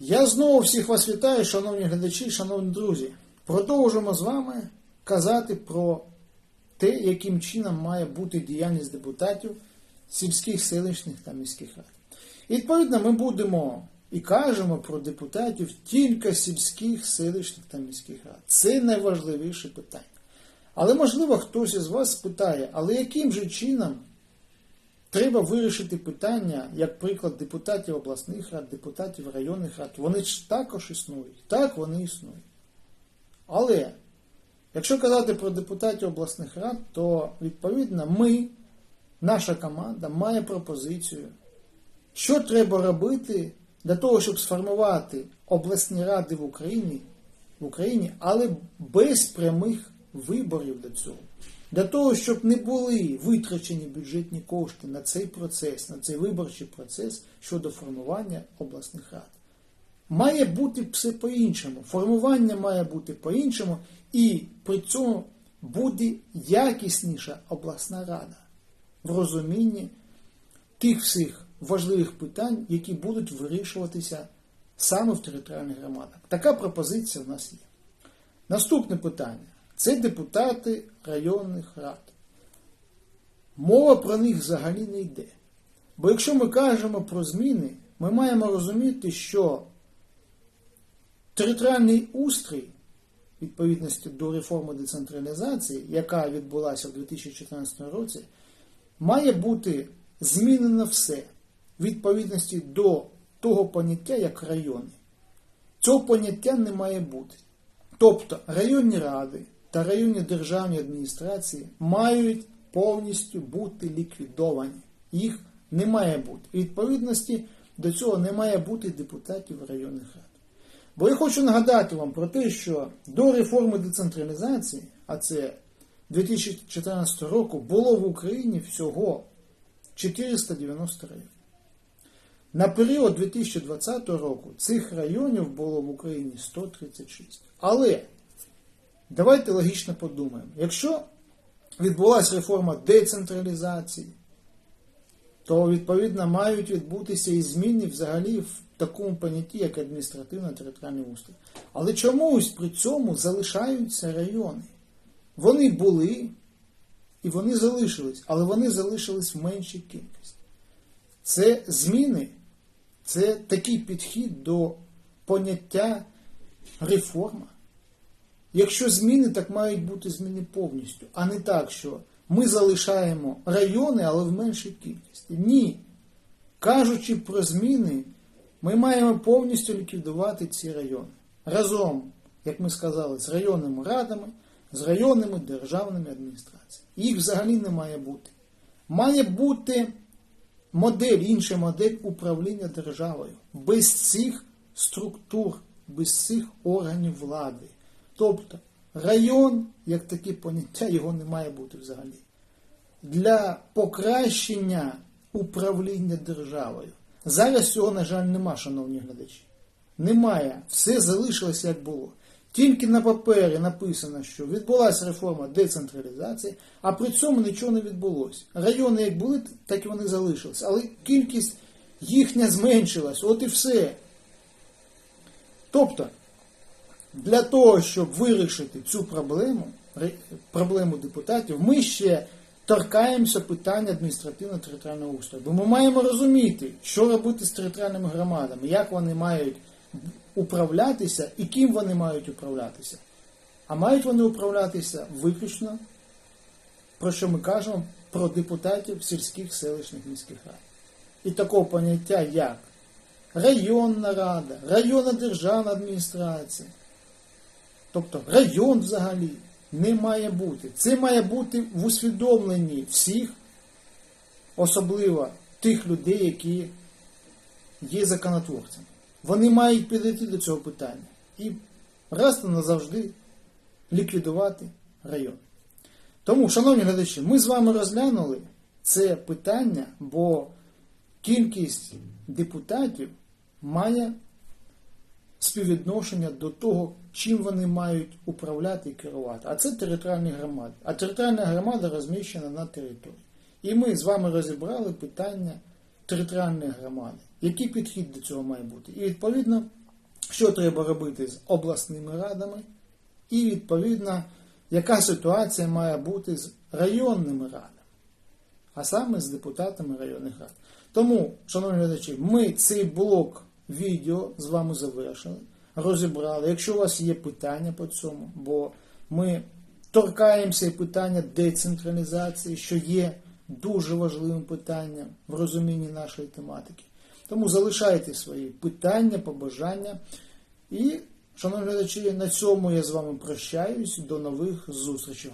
Я знову всіх вас вітаю, шановні глядачі, шановні друзі. Продовжимо з вами казати про те, яким чином має бути діяльність депутатів сільських, селищних та міських рад. І відповідно ми будемо і кажемо про депутатів тільки сільських, селищних та міських рад. Це найважливіше питання. Але можливо хтось із вас спитає, але яким же чином Треба вирішити питання, як приклад депутатів обласних рад, депутатів районних рад. Вони ж також існують. Так, вони існують. Але, якщо казати про депутатів обласних рад, то відповідно ми, наша команда, має пропозицію, що треба робити для того, щоб сформувати обласні ради в Україні, в Україні, але без прямих виборів до цього. Для того, щоб не були витрачені бюджетні кошти на цей процес, на цей виборчий процес щодо формування обласних рад. Має бути все по-іншому. Формування має бути по-іншому, і при цьому буде якісніша обласна рада в розумінні тих всіх важливих питань, які будуть вирішуватися саме в територіальних громадах. Така пропозиція в нас є. Наступне питання це депутати районних рад. Мова про них взагалі не йде. Бо якщо ми кажемо про зміни, ми маємо розуміти, що територіальний устрій, відповідності до реформи децентралізації, яка відбулася в 2014 році, має бути змінено все відповідності до того поняття, як райони. Цього поняття не має бути. Тобто районні ради та районні державні адміністрації мають повністю бути ліквідовані. Їх не має бути. Відповідності до цього не має бути депутатів районних рад. Бо я хочу нагадати вам про те, що до реформи децентралізації, а це 2014 року, було в Україні всього 490 районів. На період 2020 року цих районів було в Україні 136. Але давайте логічно подумаємо. Якщо відбулася реформа децентралізації, то відповідно мають відбутися і зміни взагалі в такому понятті, як адміністративно-територіальний устрій. Але чомусь при цьому залишаються райони. Вони були і вони залишились, але вони залишились в меншій кількості. Це зміни, це такий підхід до поняття реформа. Якщо зміни, так мають бути зміни повністю, а не так, що ми залишаємо райони, але в меншій кількості. Ні. Кажучи про зміни, ми маємо повністю ліквідувати ці райони. Разом, як ми сказали, з районними радами, з районними державними адміністраціями. Їх взагалі не має бути. Має бути модель, інша модель управління державою. Без цих структур, без цих органів влади. Тобто район, як таке поняття, його не має бути взагалі. Для покращення управління державою. Зараз цього, на жаль, нема, шановні глядачі. Немає. Все залишилося як було. Тільки на папері написано, що відбулася реформа децентралізації, а при цьому нічого не відбулося. Райони як були, так і вони залишилися. Але кількість їхня зменшилась. От і все. Тобто, для того, щоб вирішити цю проблему, проблему депутатів, ми ще торкаємося питання адміністративно-територіального устрою. Бо ми маємо розуміти, що робити з територіальними громадами, як вони мають управлятися і ким вони мають управлятися. А мають вони управлятися виключно, про що ми кажемо, про депутатів сільських селищних міських рад. І такого поняття, як районна рада, районна державна адміністрація, тобто район взагалі не має бути. Це має бути в усвідомленні всіх, особливо тих людей, які є законотворцями. Вони мають підійти до цього питання і раз та назавжди ліквідувати район. Тому, шановні глядачі, ми з вами розглянули це питання, бо кількість депутатів має співвідношення до того, чим вони мають управляти і керувати. А це територіальні громади. А територіальна громада розміщена на території. І ми з вами розібрали питання територіальної громади. Який підхід до цього має бути? І відповідно що треба робити з обласними радами, і відповідно, яка ситуація має бути з районними радами, а саме з депутатами районних рад. Тому, шановні глядачі, ми цей блок відео з вами завершили, розібрали. Якщо у вас є питання по цьому, бо ми торкаємося і питання децентралізації, що є дуже важливим питанням в розумінні нашої тематики. Тому залишайте свої питання, побажання. І, шановні глядачі, на цьому я з вами прощаюсь. До нових зустрічей.